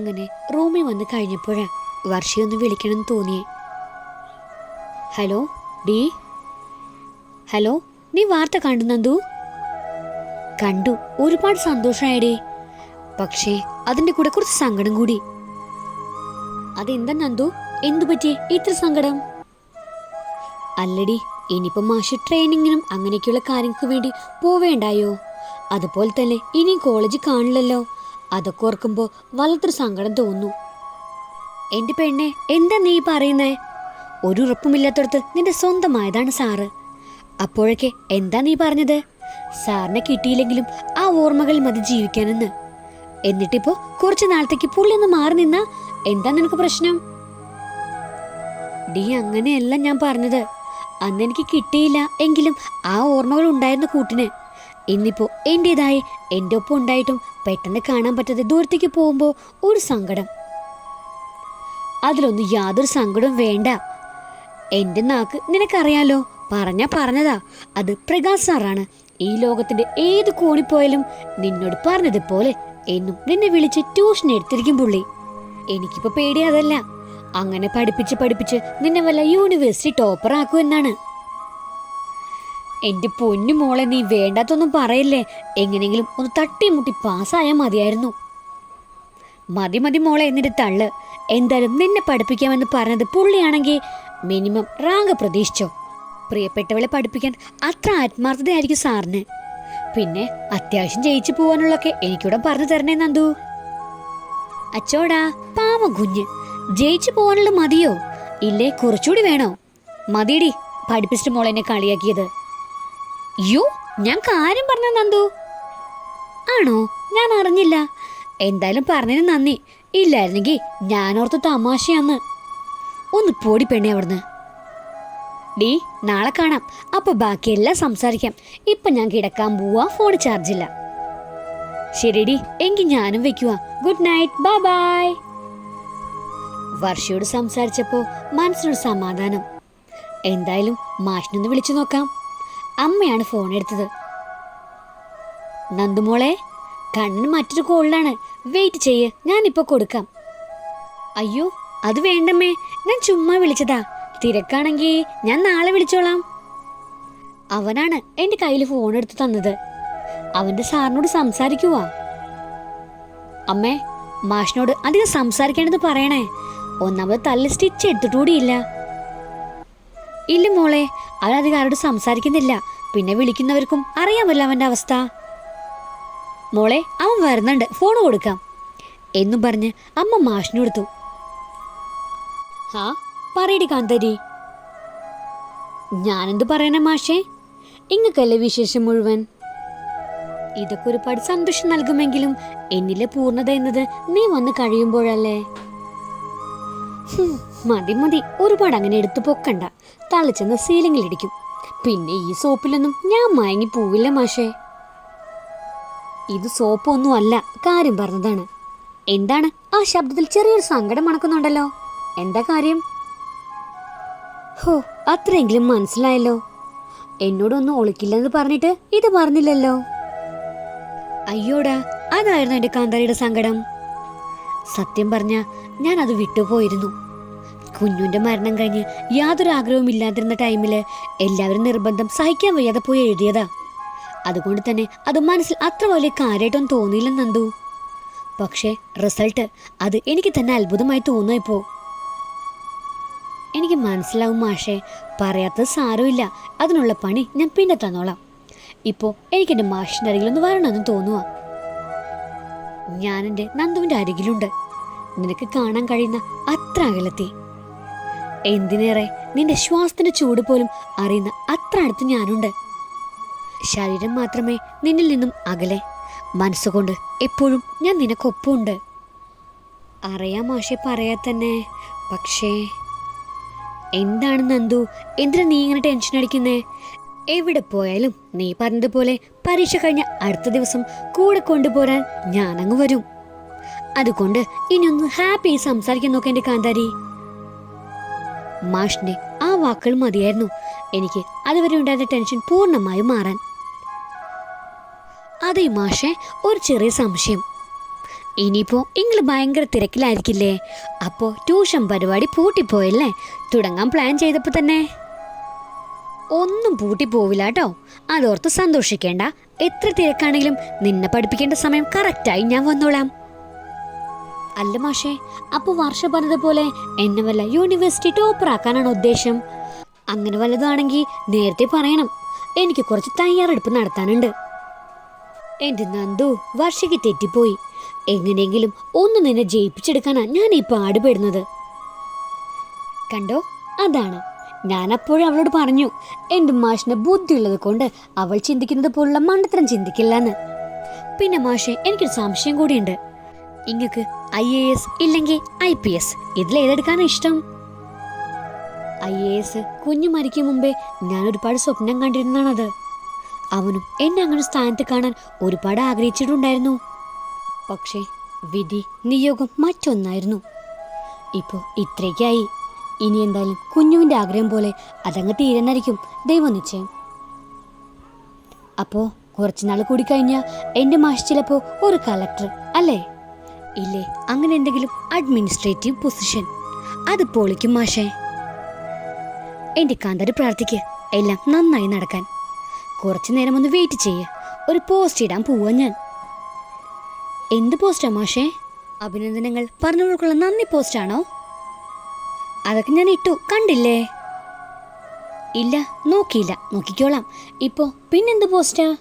അങ്ങനെ റൂമിൽ വന്ന് കഴിഞ്ഞപ്പോഴാണ് വർഷയൊന്ന് വിളിക്കണമെന്ന് തോന്നിയേ. Hello D? ഹലോ നീ വാർത്ത കണ്ടു നന്ദു? കണ്ടു. ഒരുപാട് സന്തോഷമായടേ പക്ഷേ അതിന്റെ കൂടെ കുറച്ച് സങ്കടം കൂടി. അതെന്താ നന്ദു? എന്തു പറ്റി ഇത്ര സങ്കടം? അല്ലടി ഇനിയിപ്പോ മാഷ് ട്രെയിനിങ്ങിനും അങ്ങനെയൊക്കെയുള്ള കാര്യങ്ങൾക്ക് വേണ്ടി പോവേണ്ടായോ? അതുപോലെ തന്നെ ഇനി കോളേജ് കാണില്ലല്ലോ. അതൊക്കെ ഓർക്കുമ്പോ വല്ലാത്തൊരു സങ്കടം തോന്നുന്നു. എന്റെ പെണ്ണെ എന്താ നീ പറയുന്നേ? ഒരു ഉറപ്പുമില്ലാത്തടത്ത് നിന്റെ സ്വന്തമായതാണ് സാറ്. അപ്പോഴൊക്കെ എന്താ നീ പറഞ്ഞത്? സാറിനെ കിട്ടിയില്ലെങ്കിലും ആ ഓർമ്മകളിൽ മതി ജീവിക്കാനെന്ന്. എന്നിട്ടിപ്പോ കുറച്ചു നാളത്തേക്ക് പുള്ളി ഒന്ന് മാറി നിന്നാ എന്താ നിനക്ക് പ്രശ്നം? ഡി അങ്ങനെയല്ല ഞാൻ പറഞ്ഞത്. അന്ന് എനിക്ക് കിട്ടിയില്ല എങ്കിലും ആ ഓർമ്മകൾ ഉണ്ടായിരുന്ന കൂട്ടിന്. ഇന്നിപ്പോ എന്റേതായി എന്റെ ഒപ്പം ഉണ്ടായിട്ടും പെട്ടെന്ന് കാണാൻ പറ്റാതെ ദൂരത്തേക്ക് പോകുമ്പോ ഒരു സങ്കടം. അതിലൊന്നും യാതൊരു സങ്കടവും വേണ്ട. എന്റെ നാക്ക് നിനക്കറിയാലോ? പറഞ്ഞാ പറഞ്ഞതാ. അത് പ്രകാശ് സാറാണ്. ഈ ലോകത്തിന്റെ ഏത് കോണിപ്പോയാലും നിന്നോട് പറഞ്ഞതുപോലെ എന്നും നിന്നെ വിളിച്ച് ട്യൂഷൻ എടുത്തിരിക്കും പുള്ളി. എനിക്കിപ്പോ പേടി അതല്ല. അങ്ങനെ പഠിപ്പിച്ച് പഠിപ്പിച്ച് നിന്നെ വല്ല യൂണിവേഴ്സിറ്റി ടോപ്പർ ആക്കുമെന്നാണ് എന്റെ പൊന്നു മോളെ നീ വേണ്ടാത്തൊന്നും പറയല്ലേ. എങ്ങനെയെങ്കിലും ഒന്ന് തട്ടിമുട്ടി പാസ്സായാൽ മതിയായിരുന്നു. മതി മതി മോളെ എന്നിട്ട് തള്ള്. എന്തായാലും നിന്നെ പഠിപ്പിക്കാമെന്ന് പറഞ്ഞത് പുള്ളിയാണെങ്കിൽ മിനിമം റാങ്ക് പ്രതീക്ഷിച്ചോ. പ്രിയപ്പെട്ടവളെ പഠിപ്പിക്കാൻ അത്ര ആത്മാർത്ഥതയായിരിക്കും സാറിന്. പിന്നെ അത്യാവശ്യം ജയിച്ചു പോവാനുള്ളൊക്കെ എനിക്കൂടെ പറഞ്ഞു തരണേ നന്ദു. അച്ചോടാ പാമ കുഞ്ഞ്. ജയിച്ചു പോവാനുള്ള മതിയോ? ഇല്ലേ കുറച്ചുകൂടി വേണോ? മതിയടി പഠിപ്പിച്ചിട്ട് മോളെന്നെ കളിയാക്കിയത്. യോ ഞാൻ കാര്യം പറഞ്ഞ നന്ദു. ആണോ? ഞാൻ അറിഞ്ഞില്ല. എന്തായാലും പറഞ്ഞതിന് നന്ദി. ഇല്ലായിരുന്നെങ്കിൽ ഞാനോർത്ത് തമാശയാന്ന്. ഒന്ന് പോടി പെണ്ണെ അവിടുന്ന്. ഡീ നാളെ കാണാം. അപ്പൊ ബാക്കിയെല്ലാം സംസാരിക്കാം. ഇപ്പൊ ഞാൻ കിടക്കാൻ പോവാ ഫോൺ ചാർജില്ല ശരിടി എങ്കിൽ ഞാനും വെക്കുവാ. ഗുഡ് നൈറ്റ് ബൈ ബൈ വർഷയോട് സംസാരിച്ചപ്പോ മനസ്സിനൊരു സമാധാനം. എന്തായാലും മാഷിനൊന്ന് വിളിച്ചു നോക്കാം. അമ്മയാണ് ഫോൺ എടുത്തത്. നന്ദുമോളെ കണ്ണൻ മറ്റൊരു കോളിലാണ് വെയിറ്റ് ചെയ്യ് ഞാനിപ്പോ കൊടുക്കാം. അയ്യോ അത് വേണ്ടമ്മേ ഞാൻ ചുമ്മാ വിളിച്ചതാ. തിരക്കാണെങ്കിൽ ഞാൻ നാളെ വിളിച്ചോളാം. അവനാണ് എന്റെ കയ്യിൽ ഫോൺ എടുത്ത് തന്നത്. അവന്റെ സാറിനോട് സംസാരിക്കുവാ. അമ്മേ മാഷിനോട് അധികം സംസാരിക്കേണ്ടത് പറയണേ. ഒന്നാമത് തല്ല സ്റ്റിച്ച് എടുത്തിട്ടുകൂടിയില്ല ഇല്ല മോളെ അവൻ അധികം ആരോട് സംസാരിക്കുന്നില്ല. പിന്നെ വിളിക്കുന്നവർക്കും അറിയാമല്ലോ അവന്റെ അവസ്ഥ. മോളെ അവൻ വരുന്നുണ്ട്. ഫോൺ കൊടുക്കാം. എന്നും പറഞ്ഞ് അമ്മ മാഷിന് കൊടുത്തു. ഹാ പറയടി കാന്തരി. ഞാനെന്ത് പറയണേ മാഷേ? ഇങ്ങക്കല്ലേ വിശേഷം മുഴുവൻ? ഇതൊക്കെ ഒരുപാട് സന്തോഷം നൽകുമെങ്കിലും എന്നിലെ പൂർണത എന്നത് നീ വന്ന് കഴിയുമ്പോഴല്ലേ? മതി മതി. ഒരുപാട് അങ്ങനെ എടുത്തു പൊക്കണ്ട. തളിച്ചെന്ന് ഇടിക്കും. പിന്നെ ഈ സോപ്പിലൊന്നും ഞാൻ മയങ്ങി പോവില്ല മാഷേ. ഇത് സോപ്പൊന്നും അല്ല കാര്യം പറഞ്ഞതാണ്. എന്താണ്? ആ ശബ്ദത്തിൽ ചെറിയൊരു സങ്കടം മണക്കുന്നുണ്ടല്ലോ എന്താ കാര്യം? ഹോ അത്രയെങ്കിലും മനസ്സിലായല്ലോ. എന്നോടൊന്നും ഒളിക്കില്ലെന്ന് പറഞ്ഞിട്ട് ഇത് പറഞ്ഞില്ലല്ലോ. അയ്യോടാ അതായിരുന്നു എന്റെ കാന്താരിയുടെ സങ്കടം. സത്യം പറഞ്ഞ ഞാൻ അത് വിട്ടുപോയിരുന്നു. കുഞ്ഞുന്റെ മരണം കഴിഞ്ഞ് യാതൊരു ആഗ്രഹവും ഇല്ലാതിരുന്ന ടൈമിൽ എല്ലാവരും നിർബന്ധം സഹിക്കാൻ വയ്യാതെ പോയി എഴുതിയതാ. അതുകൊണ്ട് തന്നെ അത് മനസ്സിൽ അത്ര വലിയ കാര്യമായിട്ടൊന്നും തോന്നിയില്ല നന്ദു. പക്ഷേ റിസൾട്ട് അത് എനിക്ക് തന്നെ അത്ഭുതമായി തോന്നുന്നു ഇപ്പോ. എനിക്ക് മനസ്സിലാവും മാഷേ പറയാത്തത് സാരമില്ല. അതിനുള്ള പണി ഞാൻ പിന്നെ തന്നോളാം. ഇപ്പോ എനിക്ക് എന്റെ മാഷിന്റെ അരികിലൊന്ന് വരണമെന്ന് തോന്നുക ഞാൻ എന്റെ നന്ദുവിന്റെ അരികിലുണ്ട്. നിനക്ക് കാണാൻ കഴിയുന്ന അത്ര അകലത്തി. എന്തിനേറെ നിന്റെ ശ്വാസത്തിന്റെ ചൂട് പോലും അറിയുന്ന അത്ര അടുത്ത് ഞാനുണ്ട്. ശരീരം മാത്രമേ നിന്നിൽ നിന്നും അകലെ. മനസ്സുകൊണ്ട് എപ്പോഴും ഞാൻ നിനക്കൊപ്പമുണ്ട്. അറിയാം മാഷെ പറയാ തന്നെ. പക്ഷേ എന്താണ് നന്ദു? എന്തിനാ നീ ഇങ്ങനെ ടെൻഷൻ അടിക്കുന്നേ? എവിടെ പോയാലും നീ പറഞ്ഞതുപോലെ പരീക്ഷ കഴിഞ്ഞ അടുത്ത ദിവസം കൂടെ കൊണ്ടുപോരാൻ ഞാനങ്ങ് വരും. അതുകൊണ്ട് ഇനിയൊന്ന് ഹാപ്പി സംസാരിക്കാൻ നോക്കാം എന്റെ കാന്താരി. മാഷിന്റെ ആ വാക്കുകൾ മതിയായിരുന്നു. എനിക്ക് അതുവരെ ഉണ്ടായിരുന്ന ടെൻഷൻ പൂർണമായും മാറാൻ. അതെ മാഷെ ഒരു ചെറിയ സംശയം. ഇനിയിപ്പോ നിങ്ങൾ ഭയങ്കര തിരക്കിലായിരിക്കില്ലേ? അപ്പോ ട്യൂഷൻ പരിപാടി പൂട്ടിപ്പോയല്ലേ? തുടങ്ങാൻ പ്ലാൻ ചെയ്തപ്പോ തന്നെ. ഒന്നും പൂട്ടിപ്പോവില്ല കേട്ടോ. അതോർത്ത് സന്തോഷിക്കേണ്ട. എത്ര തിരക്കാണെങ്കിലും നിന്നെ പഠിപ്പിക്കേണ്ട സമയം കറക്റ്റായി ഞാൻ വന്നോളാം. അല്ല മാഷേ അപ്പൊ വർഷ പറഞ്ഞതുപോലെ എന്നെ വല്ല യൂണിവേഴ്സിറ്റി ടോപ്പർ ആക്കാനാണ് ഉദ്ദേശം? അങ്ങനെ വല്ലതാണെങ്കിൽ നേരത്തെ പറയണം. എനിക്ക് കുറച്ച് തയ്യാറെടുപ്പ് നടത്താനുണ്ട്. എന്റെ നന്ദു വർഷയ്ക്ക് തെറ്റിപ്പോയി. എങ്ങനെയെങ്കിലും ഒന്ന് നിന്നെ ജയിപ്പിച്ചെടുക്കാനാണ് ഞാൻ ഈ പാടുപെടുന്നത്. കണ്ടോ? അതാണ്. ഞാൻ അപ്പോഴും അവളോട് പറഞ്ഞു എന്റെ മാഷിന് ബുദ്ധിയുള്ളത് കൊണ്ട് അവൾ ചിന്തിക്കുന്നത് പോലുള്ള മണ്ടത്തരം ചിന്തിക്കില്ലെന്ന്. പിന്നെ മാഷെ എനിക്കൊരു സംശയം കൂടിയുണ്ട്. ഇങ്ങക്ക് ഐ എ എസ് ഇല്ലെങ്കിൽ ഐ പി എസ് ഇതിലേതെടുക്കാനാണ് ഇഷ്ടം? ഐ എ എസ് കുഞ്ഞു മരിക്കും മുമ്പേ ഞാൻ ഒരുപാട് സ്വപ്നം കണ്ടിരുന്നതാണത്. അവനും എന്നെ അങ്ങനെ സ്ഥാനത്ത് കാണാൻ ഒരുപാട് ആഗ്രഹിച്ചിട്ടുണ്ടായിരുന്നു. പക്ഷേ വിധി നിയോഗം മറ്റൊന്നായിരുന്നു. ഇപ്പോൾ ഇത്രയ്ക്കായി. ഇനി എന്തായാലും കുഞ്ഞുവിന്റെ ആഗ്രഹം പോലെ അതങ്ങ് തീരുന്നായിരിക്കും ദൈവനിശ്ചയം അപ്പോൾ കുറച്ചുനാൾ കൂടി കഴിഞ്ഞാൽ എന്റെ മാഷ് ചിലപ്പോൾ ഒരു കളക്ടർ അല്ലേ? ഇല്ലേ അങ്ങനെ എന്തെങ്കിലും അഡ്മിനിസ്ട്രേറ്റീവ് പൊസിഷൻ അത് പൊളിക്കും മാഷേ. എന്റെ കാന്താര് പ്രാർത്ഥിക്ക് എല്ലാം നന്നായി നടക്കാൻ. കുറച്ചു നേരം ഒന്ന് വെയിറ്റ് ചെയ്യുക ഒരു പോസ്റ്റ് ഇടാൻ പോവാ ഞാൻ. എന്ത് പോസ്റ്റാ മാഷേ? അഭിനന്ദനങ്ങൾ. പറഞ്ഞവർക്കുള്ള നന്ദി പോസ്റ്റാണോ അതൊക്കെ ഞാൻ ഇട്ടു. കണ്ടില്ലേ? ഇല്ല നോക്കിയില്ല. നോക്കിക്കോളാം. ഇപ്പോ പിന്നെന്ത് പോസ്റ്റാ?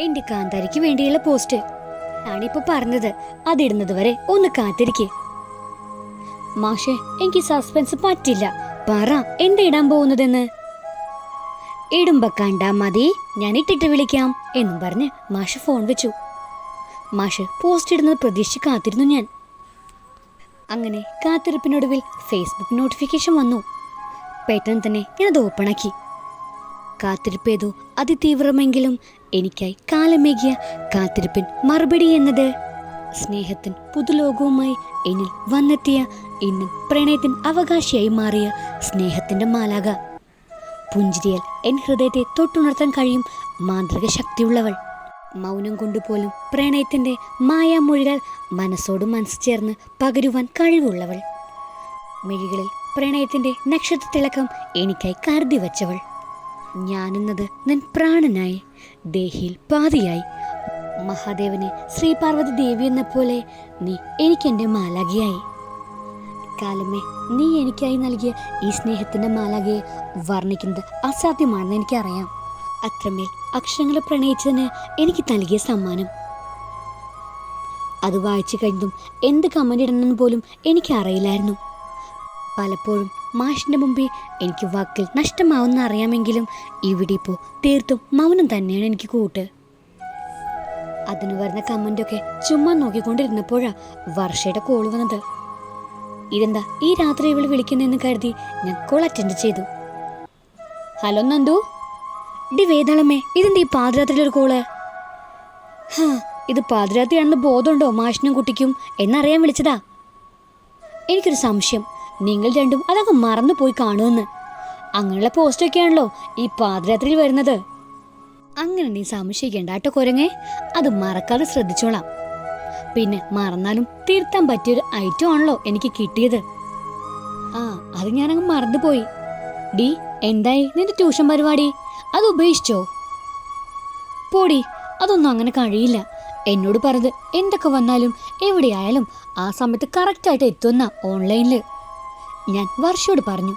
എന്റെ കാന്താരിക്ക് വേണ്ടിയുള്ള പോസ്റ്റ്. ഞാനിപ്പോ പറഞ്ഞത് അതിടുന്നത് വരെ ഒന്ന് കാത്തിരിക്കെ. മാഷെ എനിക്ക് സസ്പെൻസ് പറ്റില്ല. പറ എന്താ ഇടാൻ പോകുന്നതെന്ന്? ഇടുമ്പോ കണ്ടാ മതി. ഞാൻ ഇട്ടിട്ട് വിളിക്കാം. എന്നും പറഞ്ഞ് മാഷ് ഫോൺ വെച്ചു. മാഷ് പോസ്റ്റ് ഇടുന്നത് പ്രതീക്ഷിച്ച് കാത്തിരുന്നു ഞാൻ. അങ്ങനെ കാത്തിരിപ്പിനൊടുവിൽ ഫേസ്ബുക്ക് നോട്ടിഫിക്കേഷൻ വന്നു. പെട്ടെന്ന് തന്നെ ഞാനത് ഓപ്പണാക്കി കാത്തിരിപ്പ് ഏതോ അതിതീവ്രമെങ്കിലും എനിക്കായി കാലമേകിയ കാത്തിരിപ്പിൻ മറുപടി എന്നത് സ്നേഹത്തിൻ പുതുലോകവുമായി എന്നിൽ വന്നെത്തിയ ഇന്നും പ്രണയത്തിൻ അവകാശിയായി മാറിയ സ്നേഹത്തിന്റെ മാലാക പുഞ്ചിരിയാൽ എൻ ഹൃദയത്തെ തൊട്ടുണർത്താൻ കഴിയും മാന്ത്രിക ശക്തിയുള്ളവൾ. മൗനം കൊണ്ടുപോലും പ്രണയത്തിന്റെ മായാമൊഴികൾ മനസ്സോട് മനസ്സ് ചേർന്ന് പകരുവാൻ കഴിവുള്ളവൾ. മിഴികളിൽ പ്രണയത്തിന്റെ നക്ഷത്രത്തിളക്കം എനിക്കായി കരുതി വച്ചവൾ. ഞാനെന്നത് നിൻ പ്രാണനായി ദേഹിയിൽ പാതിയായി. മഹാദേവനെ ശ്രീപാർവതി ദേവി എന്ന പോലെ നീ എനിക്കെന്റെ മാലാഖിയായി. കാലമേ നീ എനിക്കായി നൽകിയ ഈ സ്നേഹത്തിന്റെ മാലാഖയെ വർണിക്കുന്നത് അസാധ്യമാണെന്ന് എനിക്കറിയാം. അത്രമേൽ അക്ഷരങ്ങളെ പ്രണയിച്ചതിന് എനിക്ക് നൽകിയ സമ്മാനം. അത് വായിച്ചു കഴിഞ്ഞതും എന്ത് കമന്റ് ഇടണമെന്ന് പോലും എനിക്ക് അറിയില്ലായിരുന്നു പലപ്പോഴും മാഷിന്റെ മുമ്പേ എനിക്ക് വാക്കിൽ നഷ്ടമാവുന്ന അറിയാമെങ്കിലും ഇവിടെ ഇപ്പോൾ തീർത്തും മൗനം തന്നെയാണ് എനിക്ക് കൂട്ട്. അതിന് വരുന്ന കമന്റൊക്കെ ചുമ്മാ നോക്കിക്കൊണ്ടിരുന്നപ്പോഴാ വർഷയുടെ കോൾ വന്നത്. ഇതെന്താ ഈ രാത്രി ഇവൾ വിളിക്കുന്നതെന്ന് കരുതി ഞാൻ കോൾ അറ്റൻഡ് ചെയ്തു. ഹലോ നന്ദു. ഡി വേദാളമ്മേ ഇതെന്താ ഈ പാതിരാത്രിയിലൊരു കോൾ ഹാ ഇത് പാതിരാത്രിയാണെന്ന് ബോധമുണ്ടോ മാഷിനും കുട്ടിക്കും? എന്നറിയാൻ വിളിച്ചതാ. എനിക്കൊരു സംശയം. നിങ്ങൾ രണ്ടും അതങ്ങ് മറന്നു പോയി കാണുമെന്ന്. അങ്ങനെയുള്ള പോസ്റ്റൊക്കെയാണല്ലോ ഈ പാതിരാത്രിയിൽ വരുന്നത്. അങ്ങനെ നീ സംശയിക്കേണ്ട കേട്ടോ കുരങ്ങെ. അത് മറക്കാതെ ശ്രദ്ധിച്ചോളാം. പിന്നെ മറന്നാലും തിരുത്താൻ പറ്റിയൊരു ഐറ്റം ആണല്ലോ എനിക്ക് കിട്ടിയത്. ആ അത് ഞാനങ്ങ് മറന്നുപോയി. ഡി എന്തായി? നിന്റെ ട്യൂഷൻ പരിപാടി? അത് ഉപേക്ഷിച്ചോ? പോടി അതൊന്നും അങ്ങനെ കഴിയില്ല. എന്നോട് പറഞ്ഞത് എന്തൊക്കെ വന്നാലും എവിടെയായാലും ആ സമയത്ത് കറക്റ്റായിട്ട് എത്തുന്ന ഓൺലൈനിൽ ഞാൻ വർഷയോട് പറഞ്ഞു.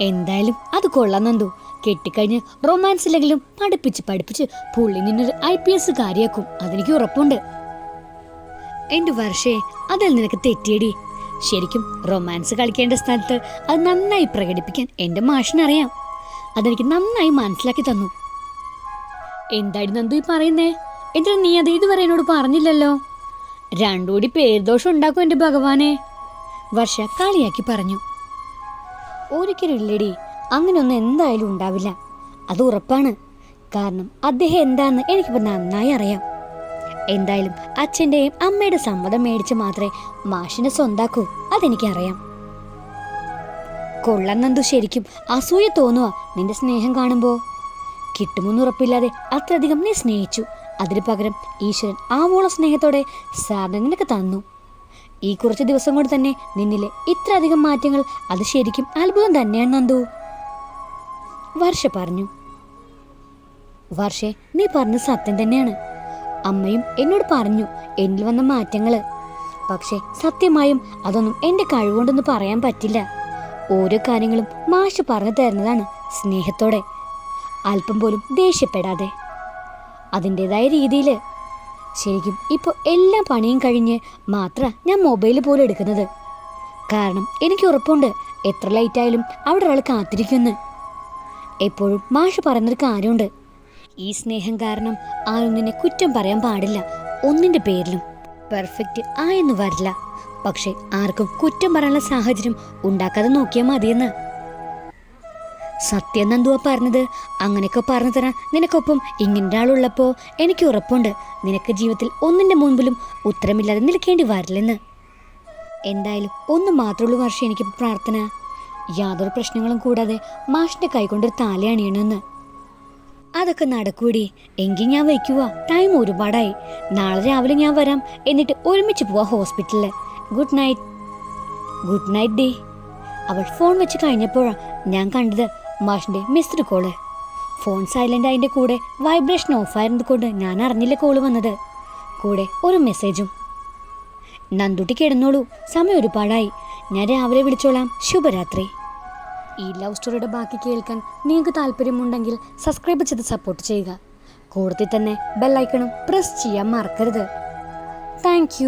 എന്തായാലും അത് കൊള്ളാം നന്ദു. കെട്ടിക്കഴിഞ്ഞ് റൊമാൻസിലെങ്കിലും പഠിപ്പിച്ച് പഠിപ്പിച്ച് പുള്ളി നിന്നൊരു ഐ പി എസ് കാര്യാക്കും. അതെനിക്ക് ഉറപ്പുണ്ട്. എന്റെ വർഷേ അതിൽ നിനക്ക് തെറ്റിയടി. ശരിക്കും റൊമാൻസ് കളിക്കേണ്ട സ്ഥലത്ത് അത് നന്നായി പ്രകടിപ്പിക്കാൻ എന്റെ മാഷിനറിയാം. അതെനിക്ക് നന്നായി മനസ്സിലാക്കി തന്നു. എന്തായി നന്ദു ഈ പറയുന്നേ? എന്തിനാ നീ അത് ഇതുവരെ എന്നോട് പറഞ്ഞില്ലല്ലോ? രണ്ടുകൂടി പേർദോഷം ഉണ്ടാക്കും എന്റെ ഭഗവാനെ. വർഷ കളിയാക്കി പറഞ്ഞു. ഒരിക്കലും ഇല്ലടി അങ്ങനെയൊന്നും എന്തായാലും ഉണ്ടാവില്ല. അത് ഉറപ്പാണ്. കാരണം അദ്ദേഹം എന്താന്ന് എനിക്കിപ്പോൾ നന്നായി അറിയാം. എന്തായാലും അച്ഛന്റെയും അമ്മയുടെ സമ്മതം മേടിച്ച് മാത്രമേ മാഷിനെ സ്വന്താക്കൂ അതെനിക്കറിയാം. കൊള്ളാൻ നന്ദു ശരിക്കും. അസൂയ തോന്നുക നിന്റെ സ്നേഹം കാണുമ്പോൾ കിട്ടുമെന്ന് ഉറപ്പില്ലാതെ അത്രയധികം നീ സ്നേഹിച്ചു. അതിന് പകരം ഈശ്വരൻ ആവോള സ്നേഹത്തോടെ സാധനങ്ങളൊക്കെ തന്നു. ഈ കുറച്ച് ദിവസം കൊണ്ട് തന്നെ നിന്നിലെ ഇത്രയധികം മാറ്റങ്ങൾ അത് ശരിക്കും അത്ഭുതം തന്നെയാണ് നന്ദു. വർഷ പറഞ്ഞു. വർഷേ നീ പറഞ്ഞ സത്യം തന്നെയാണ്. അമ്മയും എന്നോട് പറഞ്ഞു എന്നിൽ വന്ന മാറ്റങ്ങൾ. പക്ഷെ സത്യമായും അതൊന്നും എന്റെ കഴിവുകൊണ്ടൊന്നും പറയാൻ പറ്റില്ല. ഓരോ കാര്യങ്ങളും മാഷ് പറഞ്ഞു തരുന്നതാണ് സ്നേഹത്തോടെ. അല്പം പോലും ദേഷ്യപ്പെടാതെ. അതിന്റെതായ രീതിയിൽ. ശരിക്കും ഇപ്പോൾ എല്ലാ പണിയും കഴിഞ്ഞ് മാത്ര ഞാൻ മൊബൈൽ പോലും എടുക്കുന്നത്. കാരണം എനിക്ക് ഉറപ്പുണ്ട് എത്ര ലൈറ്റായാലും അവിടെ ഒരാൾ കാത്തിരിക്കുമെന്ന്. എപ്പോഴും മാഷ് പറയുന്നൊരു കാര്യമുണ്ട്. ഈ സ്നേഹം കാരണം ആരും നിന്നെ കുറ്റം പറയാൻ പാടില്ല. ഒന്നിന്റെ പേരിലും. പെർഫെക്റ്റ് ആയെന്ന് വരില്ല. പക്ഷെ ആർക്കും കുറ്റം പറയാനുള്ള സാഹചര്യം ഉണ്ടാക്കാതെ നോക്കിയാൽ മതിയെന്ന്. സത്യം നന്ദുവ പറഞ്ഞത്. അങ്ങനെയൊക്കെ പറഞ്ഞു തരാൻ നിനക്കൊപ്പം ഇങ്ങനെ ഒരാളുള്ളപ്പോൾ എനിക്ക് ഉറപ്പുണ്ട്. നിനക്ക് ജീവിതത്തിൽ ഒന്നിന്റെ മുൻപിലും ഉത്തരമില്ലാതെ നിൽക്കേണ്ടി വരില്ലെന്ന്. എന്തായാലും ഒന്ന് മാത്രമുള്ളൂ വർഷം എനിക്ക് പ്രാർത്ഥന. യാതൊരു പ്രശ്നങ്ങളും കൂടാതെ മാഷിന്റെ കൈകൊണ്ടൊരു താലി അണിയണമെന്ന്. അതൊക്കെ നടക്കൂടി. എങ്കിൽ ഞാൻ വയ്ക്കുക ടൈം ഒരുപാടായി. നാളെ രാവിലെ ഞാൻ വരാം. എന്നിട്ട് ഒരുമിച്ച് പോവാ ഹോസ്പിറ്റലിൽ ഗുഡ് നൈറ്റ് ഗുഡ് നൈറ്റ് ഡേ അവൾ ഫോൺ വെച്ച് കഴിഞ്ഞപ്പോഴാണ് ഞാൻ കണ്ടത് മാഷിന്റെ മിസ്ഡ് കോൾ ഫോൺ സൈലന്റ് അതിന്റെ കൂടെ വൈബ്രേഷൻ ഓഫായിരുന്നത് കൊണ്ട് ഞാൻ അറിഞ്ഞില്ല കോൾ വന്നത്. കൂടെ ഒരു മെസ്സേജും നന്ദുട്ടി കിടന്നോളൂ. സമയം ഒരുപാടായി. ഞാൻ രാവിലെ വിളിച്ചോളാം. ശുഭരാത്രി. ഈ ലവ് സ്റ്റോറിയുടെ ബാക്കി കേൾക്കാൻ നിങ്ങൾക്ക് താല്പര്യമുണ്ടെങ്കിൽ സബ്സ്ക്രൈബ് ചെയ്ത് സപ്പോർട്ട് ചെയ്യുക. കൂടുതൽ തന്നെ ബെല്ലൈക്കണും പ്രസ് ചെയ്യാൻ മറക്കരുത്. താങ്ക്